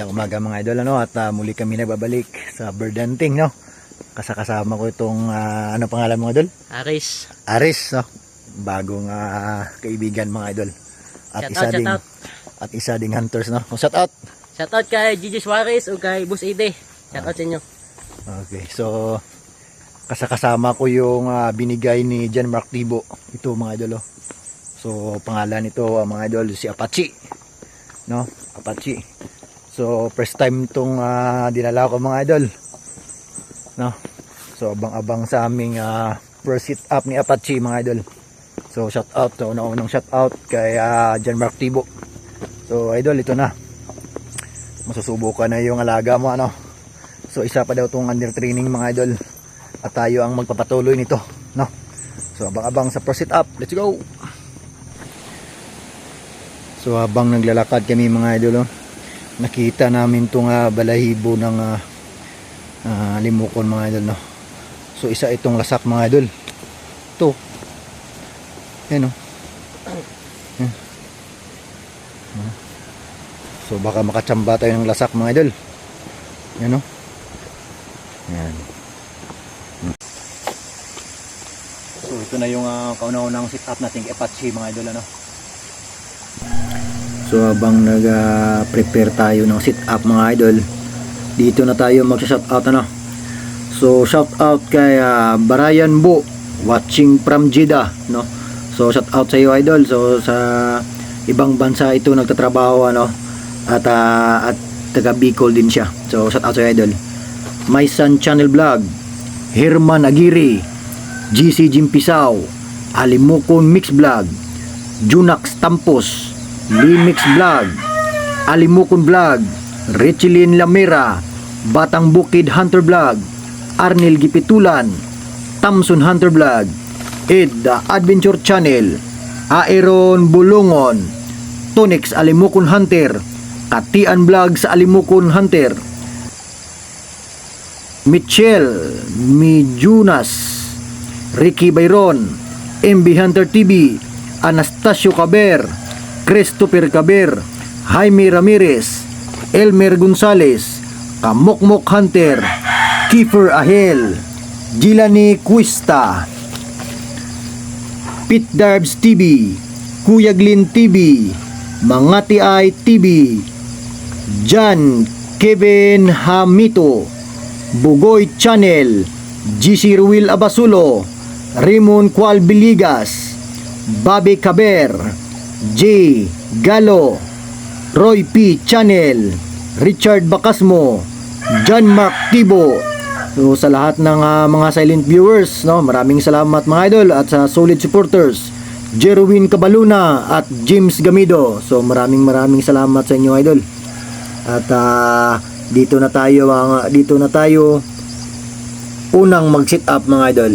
magandang umaga mga idol ano at ah, muli kami nagbabalik sa bird hunting no. Kasakasama ko itong ah, ano pangalan mo idol? Aris. Aris no. Bagong ah, kaibigan mga idol. At Shout isa out, ding out. at isa ding hunters no. Oh, shout out. Shout out kay Gigi Suarez o kay Boss Ide. Shout out sa inyo. Okay. So kasakasama ko yung ah, binigay ni John Mark Tibo. Ito mga idol oh. So pangalan nito ah, mga idol si Apache. No? Apache. So first time tong ah, dinala ko mga idol. No? So abang-abang sa aming ah, first hit up ni Apache mga idol. So shout out to unang shout out kay John Mark Tibo. So idol ito na. Masusubukan na yung alaga mo ano. So isa pa daw tong under training mga idol. At tayo ang magpapatuloy nito, no? So abang-abang sa first hit up. Let's go. So habang naglalakad kami mga idol, oh, nakita namin tong ah, balahibo ng ah, ah, limukon mga idol, no. So isa itong lasak mga idol. Ito. Yan. Ah. So baka makatsamba tayo ng lasak mga idol. Yan oh. Yan. So ito na yung uh, kauna-unang sit up nating Apache mga idol ano. So habang nag-prepare tayo ng sit up mga idol, dito na tayo mag-shout out ano. So shout out kay ah, Barayan Bo watching from Jeddah no. So shout out sa iyo idol. So sa ibang bansa ito nagtatrabaho ano at ah, at taga Bicol din siya. So shout out sa iyo idol. My Son Channel Vlog, Herman Aguirre, GC Jimpisaw, Alimukon Mix Vlog, Junax Tampos, Limix Vlog, Alimukon Vlog, Richelin Lamera, Batang Bukid Hunter Vlog, Arnel Gipitulan, Tamson Hunter Vlog, Ed The Adventure Channel, Aeron Bulungon, Tonix Alimukon Hunter, Katian Vlog sa Alimukon Hunter, Michelle Mijunas, Ricky Bayron, MB Hunter TV, Anastasio Caber, Christopher Caber, Jaime Ramirez, Elmer Gonzales, Kamokmok Hunter, Kiefer Ahel, Gilani Cuista, Pit Darbs TV, Kuya Glyn TV, Mangati Ay TV, Jan Kevin Hamito, Bugoy Channel, GC Ruil Abasulo, Raymond Cual Biligas, Bobby Caber, J. Galo, Roy P. Channel, Richard Bacasmo, John Mark Tibo. So sa lahat ng ah, mga silent viewers, no, maraming salamat mga idol at sa solid supporters. Jerwin Cabaluna at James Gamido. So maraming maraming salamat sa inyo idol. At ah, dito na tayo mga dito na tayo unang mag-sit up mga idol.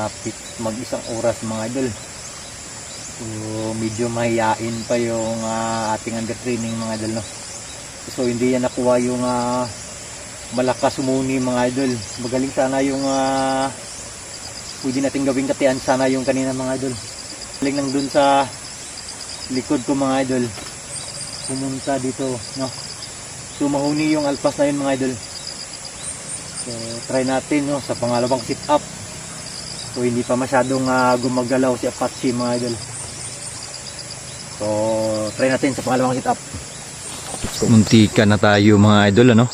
malapit mag isang oras mga idol. So medyo mahiyain pa yung ah, ating under training mga idol no? So hindi yan nakuha yung ah, malakas umuni mga idol. Magaling sana yung ah, pwede natin gawing katian sana yung kanina mga idol. Galing lang dun sa likod ko mga idol. Pumunta dito no? So mahuni yung alpas na yun mga idol. So try natin no? Sa pangalawang sit up So hindi pa masyadong ah, gumagalaw si Apache mga idol. So try natin sa pangalawang sit up. Muntika na tayo mga idol ano.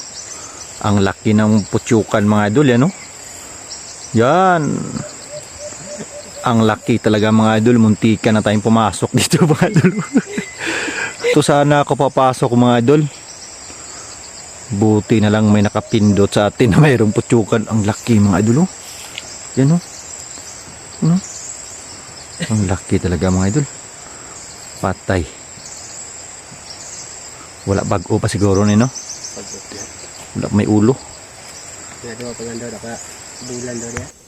Ang laki ng putsukan mga idol ano. Yan. Ang laki talaga mga idol. Muntika na tayong pumasok dito mga idol. Ito sana ako papasok mga idol. Buti na lang may nakapindot sa atin na mayroong putsukan. Ang laki mga idol oh. Yan oh. Ano? Ang laki talaga mga idol. Patay. Wala bago pa siguro ni no? Wala may ulo. Nga daw, pag daw, naka bulan daw niya.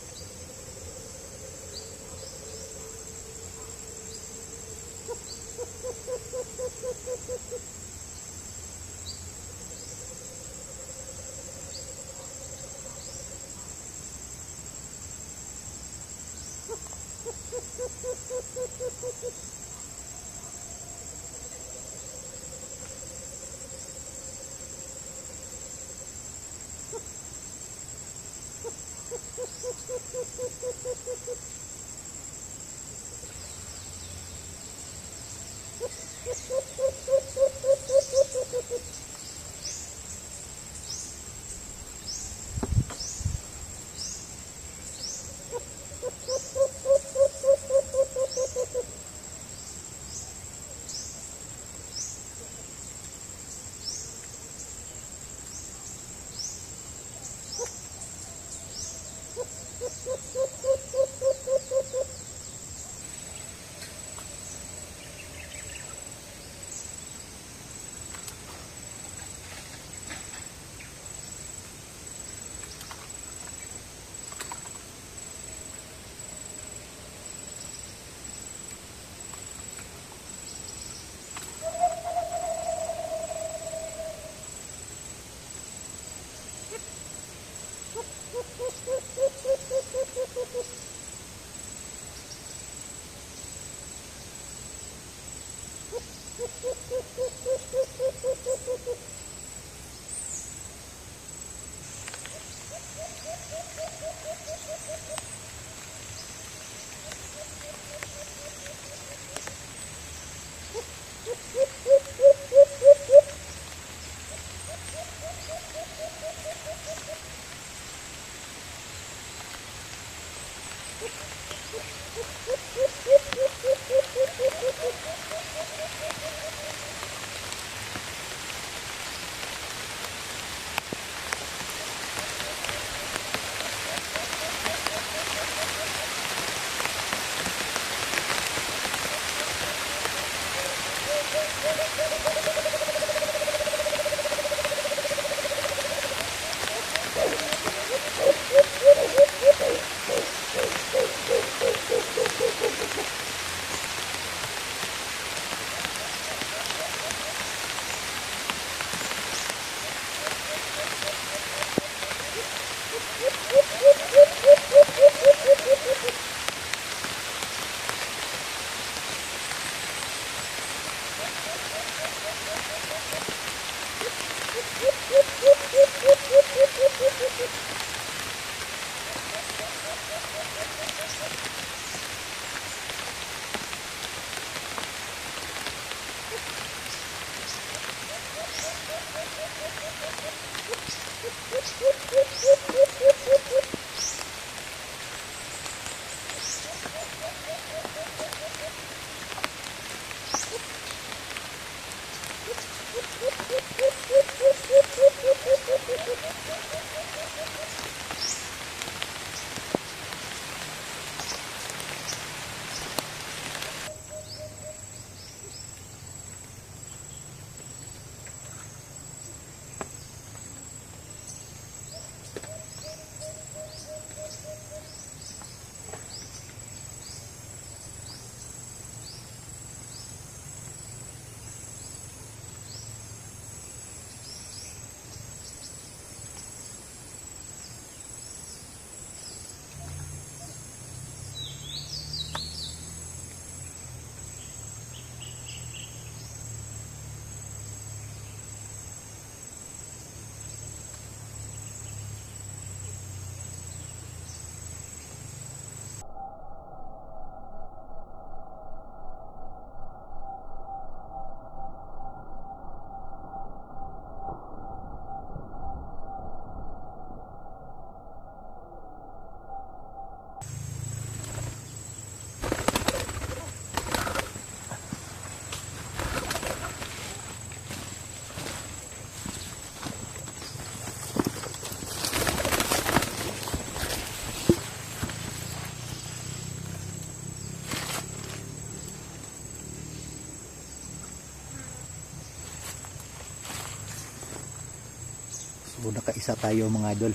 So nakaisa tayo mga idol.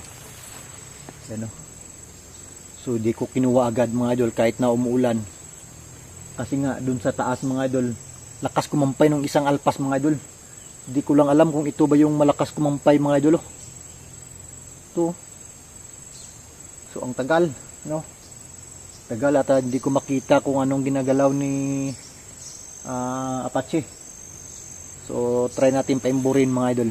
Ano? So di ko kinuha agad mga idol kahit na umuulan. Kasi nga dun sa taas mga idol, lakas kumampay ng isang alpas mga idol. Di ko lang alam kung ito ba yung malakas kumampay mga idol. oh. Ito. So ang tagal, no? Tagal at ah, hindi ko makita kung anong ginagalaw ni ah, Apache. So try natin paimburin mga idol.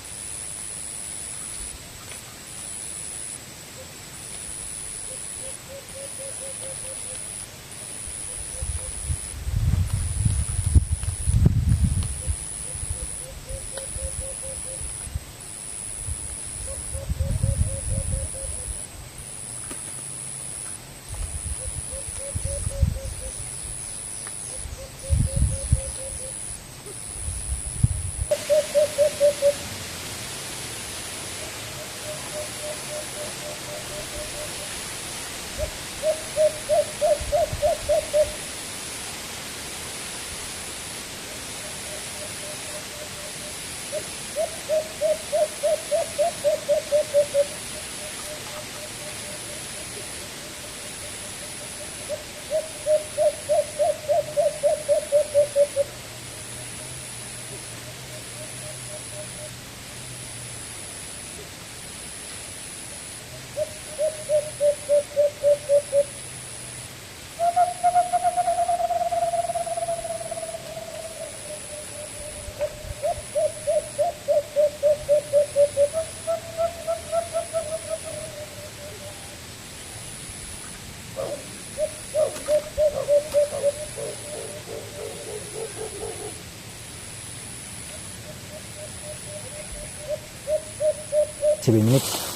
7 minutes.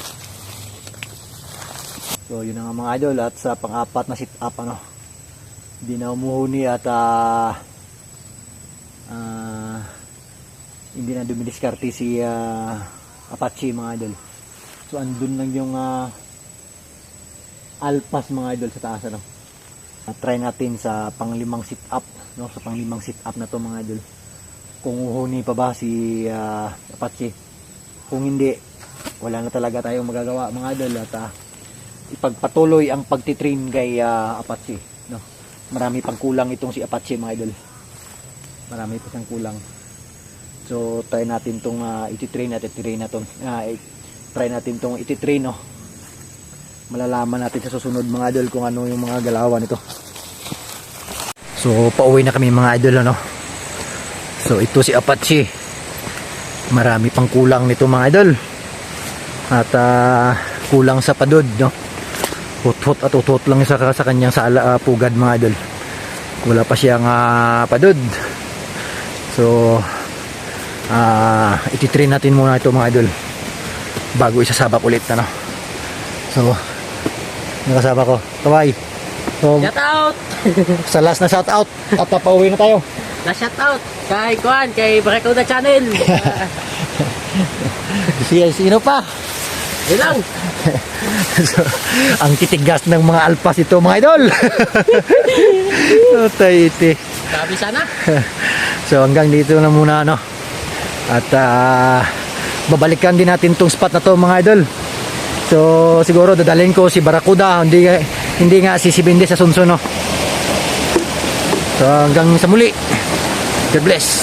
So yun na nga mga idol at sa pang-apat na sit up ano. Hindi na umuhuni at ah ah, hindi na dumidiskarte si ah, Apache mga idol. So andun lang yung ah, alpas mga idol sa taas ano. At try natin sa panglimang sit up no sa panglimang sit up na to mga idol. Kung uhuni pa ba si ah, Apache. Kung hindi, wala na talaga tayong magagawa mga idol at ah, ipagpatuloy ang pagtitrain kay ah, Apache no? Marami pang kulang itong si Apache mga idol. Marami pa siyang kulang. So try natin tong uh, ititrain at ititrain na tong ah, i- try natin tong ititrain no? Malalaman natin sa susunod mga idol kung ano yung mga galawan nito. So pauwi na kami mga idol ano? So ito si Apache. Marami pang kulang nito mga idol at ah, kulang sa padod no? Hut-hut at hut lang sa, sa kanyang sala, ah, pugad mga idol. Wala pa siyang ah, padod so ah ititrain natin muna ito mga idol bago isasabak ulit ano? So nakasaba ko. Kaway so Shout out! sa last na shout out at papauwi na tayo. Na shout out kay Kuan, kay Barracuda Channel. si sino pa Lang. so, ang titigas ng mga alpas ito mga idol Atay iti Sabi sana. So hanggang dito na muna no. At ah, babalikan din natin tong spot na to mga idol. So siguro dadalhin ko si Barracuda, hindi hindi nga si Sibindi sa Sunsun no. So hanggang sa muli. God bless.